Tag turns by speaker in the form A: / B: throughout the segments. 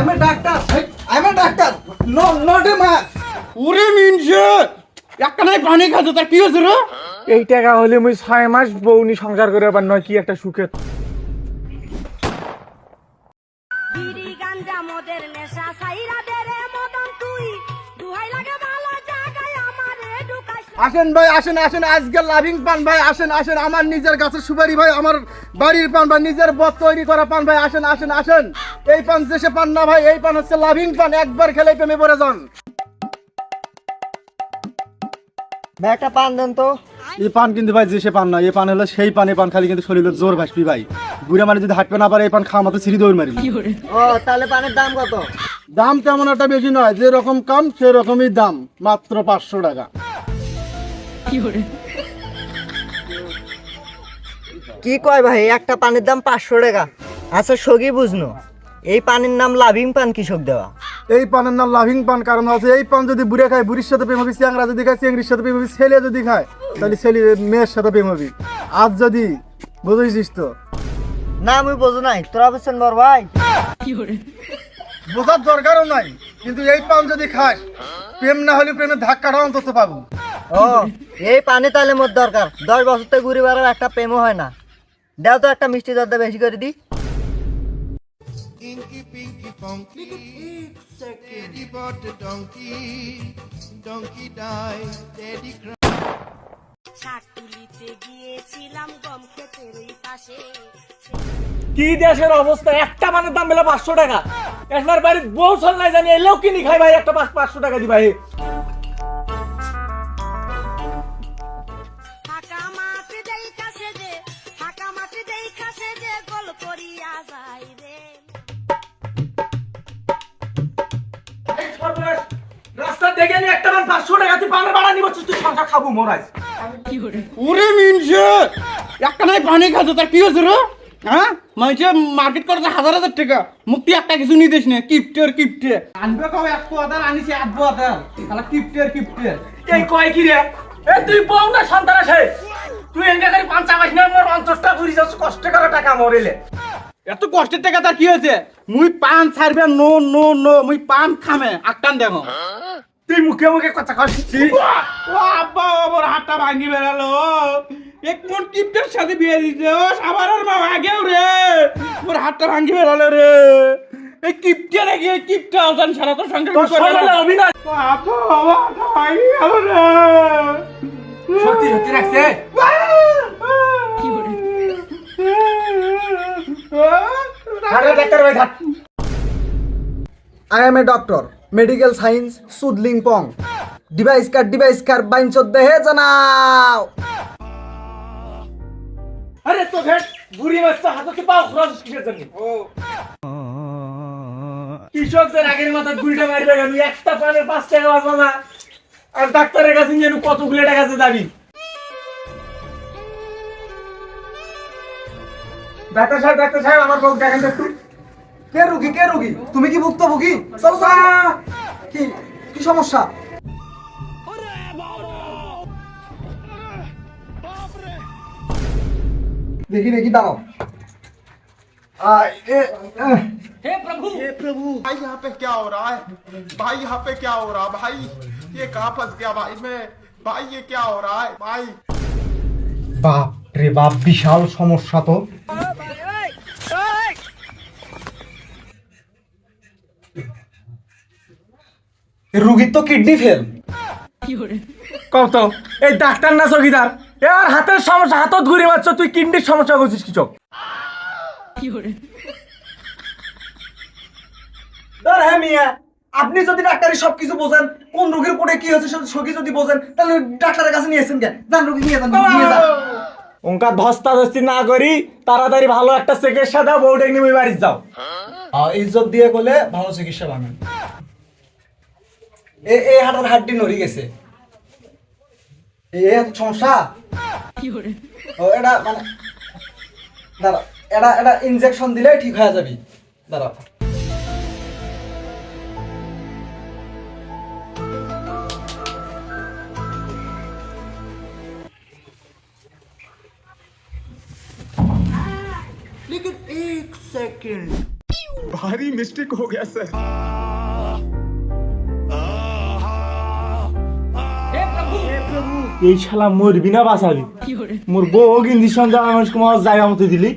A: I'm a doctor. I'm a doctor. No, not a man.
B: ওরে মিনছে একটা নাই পানি খাচ্ছে তার কি হয়েছে রে
C: এই টাকা হলে মুই ছয় মাস বউনি সংসার করে আবার নয় কি একটা সুখের
D: বিড়ি গাঞ্জা মদের নেশা সাইরা দে রে মদন তুই দুহাই লাগে ভালো জায়গায় আমারে ঢুকাইস
A: আসেন ভাই আসেন আসেন আজকে লাভিং পান ভাই আসেন আসেন আমার নিজের গাছের সুপারি ভাই আমার বাড়ির পান ভাই নিজের বদ তৈরি করা পান ভাই আসেন আসেন আসেন এই পান দেশে পান না ভাই এই পান হচ্ছে লাভিং পান একবার খেলে প্রেমে পড়ে যান।
E: ভাই একটা পান দেন তো।
A: এই পান কিন্তু ভাই দেশে পান না এই পান হলো সেই পানে পান খালি কিন্তু শরীরের জোর ভাসবি ভাই। বুড়া মানে যদি হাঁটবে না পারে এই পান খাওয়া মতো ছিঁড়ি দৌড় মারি
E: ও তাহলে পানের দাম কত?
A: দাম তেমন একটা বেশি নয় যে রকম কাম সে রকমই দাম মাত্র পাঁচশো টাকা।
E: কি কয় ভাই একটা পানির দাম পাঁচশো টাকা। আচ্ছা সগি বুঝনো। এই পানির নাম লাভিং পান কৃষক দেওয়া।
A: এই পানের নাম লাভিং পান কারণ হচ্ছে এই পান যদি বুড়ে খায় বুড়ির সাথে প্রেম হবি চ্যাংরা যদি খায় চেংড়ির সাথে প্রেম হবি ছেলে যদি খায় তাহলে ছেলে মেয়ের সাথে প্রেম হবি। আজ যদি বুঝেছিস তো।
E: না আমি বোঝো নাই। তোরা বুঝছেন বর ভাই?
A: বোঝার দরকারও নাই কিন্তু এই পান যদি খাস প্রেম না হলে প্রেমের ধাক্কাটা অন্তত পাবো।
E: ও এই পানি তাহলে মোর দরকার। দশ বছর থেকে ঘুরে বেড়ার একটা প্রেমও হয় না। দাও তো একটা মিষ্টি দরদা বেশি করে দি।
F: Inky Pinky Funky. Daddy bought a donkey. Donkey died. Daddy cried.
C: কি দেশের অবস্থা একটা মানের দাম বেলা পাঁচশো টাকা একবার বাড়ির বউ সন্ধ্যায় নাই জানি এলেও কিনি খাই ভাই একটা পাঁচ পাঁচশো টাকা দি পাঁচশো টাকা তুই পানের ভাড়া নিব তুই সংসার খাব মোরাজ
B: ওরে মিনছে একটা নাই পানি খাচ্ছে তার কি হয়েছে রে? হ্যাঁ? মাইছে মার্কেট করছে হাজার হাজার টাকা। মুক্তি একটা কিছু দিস না কিপ্টের কিপ্টে। আনবে কবে? এক আদার আনিছে আধ আদার তাহলে কিপ্টের কিপ্টের
C: এই কয় কি রে? এ তুই বউ না সন্তান আছে তুই এনকে করে পাঁচা পাইস না মোর অন্তরটা ঘুরি যাচ্ছ কষ্ট করে টাকা মরিলে।
B: এত কষ্টের টাকা তার কি হয়েছে? মুই পান ছাড়বে নো নো নো মুই পান খামে আটটান দেখো
C: তুই মুখে মুখে কথা কছিস
B: ও আব্বা ওর হাতটা ভাঙি বেড়ালো। এক মন কিপ্টের সাথে বিয়ে দিছে ও সাবারের মা আগেও রে। ওর হাতটা ভাঙি বেড়ালো রে। এই কিপ্টে রেখে এই কিপ্টে আওতান সারা তো সঙ্গে
C: তোর সকালে অভিনয়।
B: আব্বা বাবা হাতটা ভাঙি গেল রে।
C: সত্যি সত্যি রাখছে?
A: I am a doctor medical science সুদলিং পং ডিভাইস কার ডিভাইস কার বাইন চোদ্দে হে জানাও।
C: আরে তো ভেট বুড়ি মাছ হাতে পাও খরচ কিসের জন্য? কৃষকদের আগের মাথা গুড়িটা মারবে কেন একটা পানের পাঁচ টাকা বাঁচবা না আর ডাক্তারের কাছে যেন কতগুলো টাকা আছে যাবি ডাক্তার সাহেব ডাক্তার সাহেব আমার বউ দেখেন একটু।
A: কে রুগী কে রুগী তুমি কি ভুক্তভোগী চলো চলো কি কি সমস্যা দেখি দেখি দাঁড়াও আহ, এ- এহ,
F: भाई यहाँ पे क्या हो रहा है भाई यहाँ पे क्या हो रहा है भाई ये कहाँ फंस गया भाई मैं भाई ये क्या हो रहा है भाई
A: বাপ রে বাপ বিশাল সমস্যা তো রুগীর তো কিডনি ফেল
C: কত এই ডাক্তার না চকিদার এর হাতের সমস্যা হাতত ঘুরে মারছ তুই কিডনির সমস্যা করছিস কি চোখ?
A: ধর হ্যাঁ মিয়া আপনি যদি ডাক্তারি সবকিছু বোঝেন কোন রোগের পরে কি হচ্ছে সেটা সবই যদি বোঝেন তাহলে ডাক্তারের কাছে নিয়ে এসেন কেন যান রোগী নিয়ে যান নিয়ে যান।
C: ওঙ্কা ধস্তা ধস্তি না করি তাড়াতাড়ি ভালো একটা চিকিৎসা দাও বউটা নিয়ে বাড়ি যাও।
A: ইজ্জত দিয়ে বলে ভালো চিকিৎসা বানান। এই হাড়ের হাড্ডি নড়ি গেছে এ এত সমস্যা ও এটা মানে দাঁড়া এটা এটা ইনজেকশন দিলে ঠিক হয়ে যাবি দাঁড়া
E: लेकिन एक सेकंड
F: भारी मिस्टेक हो गया सर
C: এই শালা মরবি না বাঁচাবি। মোর বউ কিন্তু সন্ধ্যা মানুষ কুমার জায়গা মতো দিলি।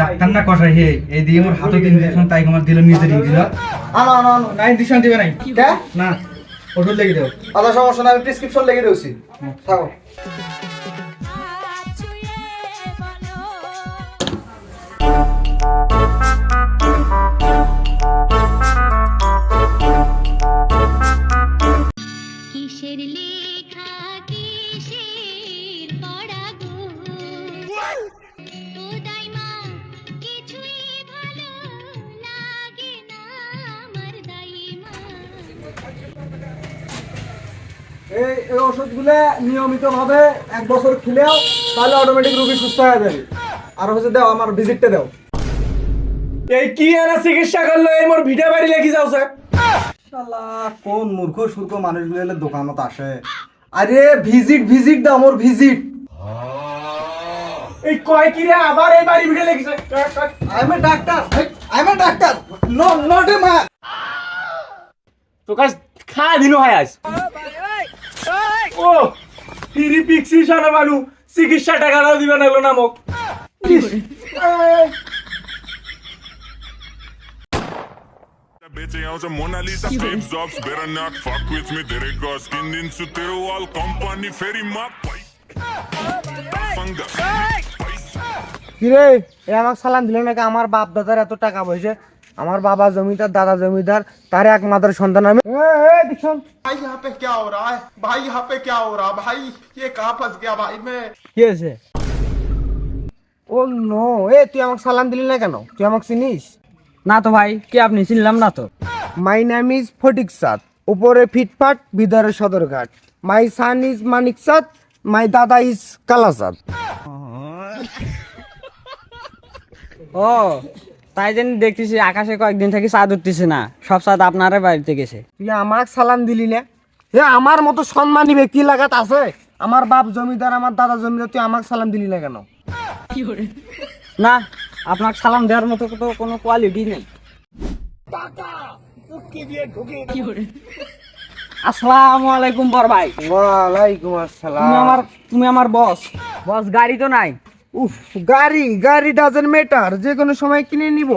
G: ডাক্তার না কষাই হে এই দিয়ে মোর দিন দিয়েছেন তাই আমার দিল নিজে দিন দিল
A: আনো আনো আনো
G: না ইনজেকশন দিবে নাই। না। ওষুধ লেগে দাও।
A: আলাদা সমস্যা না আমি প্রেসক্রিপশন লেগে দিয়েছি থাকো। এই এই ওষুধগুলো নিয়মিত ভাবে এক বছর খেলেও তাহলে অটোমেটিক রোগী সুস্থ হয়ে যাবে। আর হচ্ছে দাও, আমার ভিজিটটা দাও।
C: এই কি এরা চিকিৎসা করল? এই মোর ভিডিও বাড়ি লেগে যাও, স্যার।
A: শালা, কোন মূর্খ সূর্খ মানুষগুলো এলে দোকানত আসে? আরে ভিজিট ভিজিট দাও আমার ভিজিট
C: এই কয় কি রে? আবার এই বাড়ি ভিডিও লেগেছে।
A: I am a doctor I am a doctor no not a মা
C: তো কাজ খায় দিনও হয় আজ ও ফিরি পিক্সি সারা বালু চিকিৎসা টাকাটাও দিবে না নামক
H: Bitch, I was a Mona Lisa, flames off, better not fuck with me, there it goes, skin into their wall, company, ferry map,
I: কিরে এ আমার সালাম দিল নাকি আমার বাপ দাদার এত টাকা পয়সা আমার বাবা জমিদার দাদা জমিদার তার একমাত্র সন্তান আমি
F: भाई यहाँ पे क्या हो रहा है भाई यहाँ पे क्या हो रहा है भाई ये कहाँ फंस गया भाई मैं
I: কি হয়েছে ও নো এ তুই আমাকে সালাম দিলি না কেন তুই আমাকে চিনিস
G: না তো ভাই কি আপনি চিনলাম না তো
I: মাই নেম ইজ ফটিক সাদ উপরে ফিটফাট ভিতরে সদরঘাট মাই সান ইজ মানিক সাদ মাই দাদা ইজ কালাসাদ
G: ও তাই জন্য দেখতেছি আকাশে কয়েকদিন থেকে চাঁদ উঠতেছে না। সব চাঁদ আপনার বাড়িতে গেছে।
I: তুই আমাকে সালাম দিলি না? এ আমার মতো সম্মানী ব্যক্তি লাগাত আছে? আমার বাপ জমিদার আমার দাদা জমিদার তুই আমাকে সালাম দিলি না কেন?
G: না আপনার সালাম দেওয়ার মতো তো কোনো কোয়ালিটি নেই। আসসালামু আলাইকুম বর ভাই।
I: ওয়ালাইকুম
G: তুমি
I: আসসালাম
G: আমার তুমি আমার বস বস গাড়ি তো নাই।
I: উফ গাড়ি গাড়ি ডাজেন্ট ম্যাটার যে কোনো সময় কিনে নিব।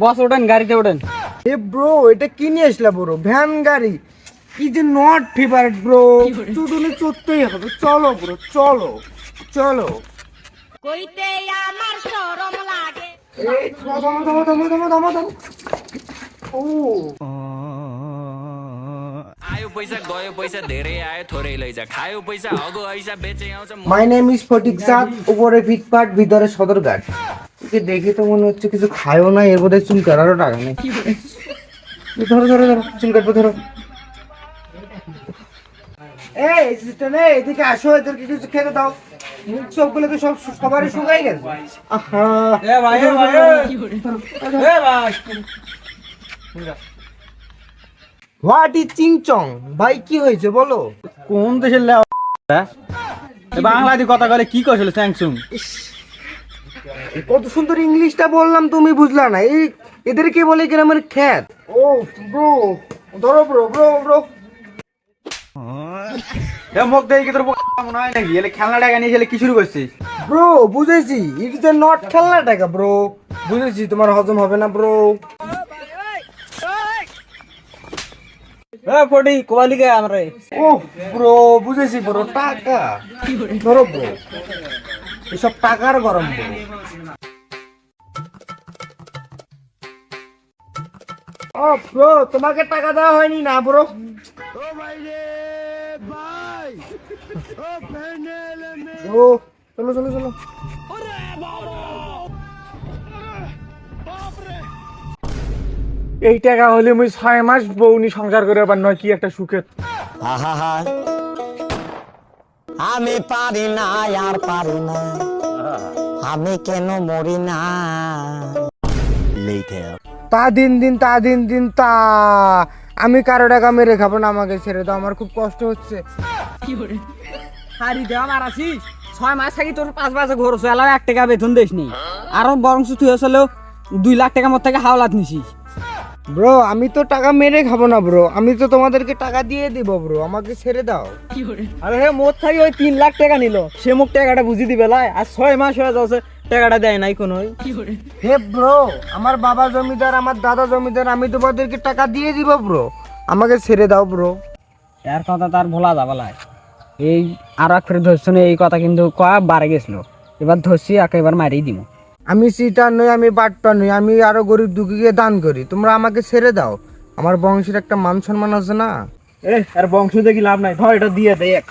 G: বস ওঠেন গাড়িতে ওঠেন।
I: এ ব্রো এটা কিনে আসলা ব্রো ভ্যান গাড়ি। কি যে নট ফেভারিট ব্রো চুদুলে চড়তেই হবে। চলো ব্রো চলো চলো।
D: কইতে আমার শরম লাগে।
I: এই থামো থামো থামো থামো থামো। ও।
J: पैसा गयो पैसा धेरै आयो थोरै लैजा खायो पैसा हगो ऐसा बेचे आउँछ
I: মাই নেম ইজ ফটিক সাদ উপরে ফিটপাট ভিতরে সদরঘাট একে দেখে তো মনে হচ্ছে কিছু খায়ও না এর বোধহয় চুল কাটারও টাকা নেই এই ধরো ধরো ধরো চুল কাটবো ধরো এই সিস্টেম এই এদিকে আসো এদেরকে কিছু খেতে দাও মুখ চোখগুলো তো সব সবারই শুকাই গেছে আহা
G: এ ভাই এ ভাই এ ভাই
I: হোয়াট ইজ চিংচং ভাই কি হয়েছে বলো?
G: কোন দেশের বাংলাদেশ কথা বলে কি করছিল স্যাংসুং?
I: কত সুন্দর ইংলিশটা বললাম তুমি বুঝলা না। এই এদেরকে বলে গ্রামের খ্যাত? ও ব্রো ধরো ব্রো ব্রো ব্রো
G: এ মুখ দেখি তোর মনে হয় নাকি? এলে খেলনা টাকা নিয়ে এলে কি শুরু করছিস?
I: ব্রো বুঝেছি। ইট ইজ নট খেলনা টাকা ব্রো বুঝেছি তোমার হজম হবে না ব্রো
G: ফটি কোয়ালি
I: ও ব্রো, বুঝেছি ব্রো, টাকা। ধরো ব্রো, এসব টাকার গরম ব্রো। ও, ব্রো, তোমাকে টাকা দেওয়া হয়নি না, ব্রো? ও, চলো চলো চলো।
C: এই টাকা হলে মুই ছয় মাস বউনি সংসার করে আবার নয় কি একটা সুখে।
I: আমি পারি না আর পারি না। আমি কেন মরি না? তা দিন দিন তা দিন দিন তা। আমি কারও টাকা মেরে খাব না আমাকে ছেড়ে দাও আমার খুব কষ্ট হচ্ছে।
G: হারি দেওয়া মারাছিস ছয় মাস থাকি তোর পাঁচ মাসে ঘর এলাও এক টাকা বেতন দিস নি আরও বরং তুই আসলে দুই লাখ টাকা মত থেকে হাওলাত নিছিস।
I: ব্রো আমি তো টাকা মেরে খাব না ব্রো আমি তো তোমাদেরকে টাকা দিয়ে দিব ব্রো আমাকে ছেড়ে দাও।
G: আরে হে মোট থাকি ওই তিন লাখ টাকা নিল। সে মুখ টাকাটা বুঝি দিবে, লাই। আর ছয় মাস হয়ে যাচ্ছে টাকাটা দেয় নাই কোনো
I: হে ব্রো আমার বাবা জমিদার, আমার দাদা জমিদার, আমি তোমাদেরকে টাকা দিয়ে দিব ব্রো আমাকে ছেড়ে দাও ব্রো
G: এর কথা তার ভোলা যাবে, লাই। এই আর এক ফের ধরছ এই কথা কিন্তু কয়া বাড়ে গেছিল। এবার ধরছি, একেবার মারিয়ে দিব
I: আমি সিটার নই, আমি বাট্টা নই, আমি আরও গরিব দুঃখীকে দান করি। তোমরা আমাকে ছেড়ে দাও। আমার বংশের একটা মান সম্মান আছে না?
C: এ আর বংশ দেখি লাভ নাই। ধর এটা দিয়ে দে এক।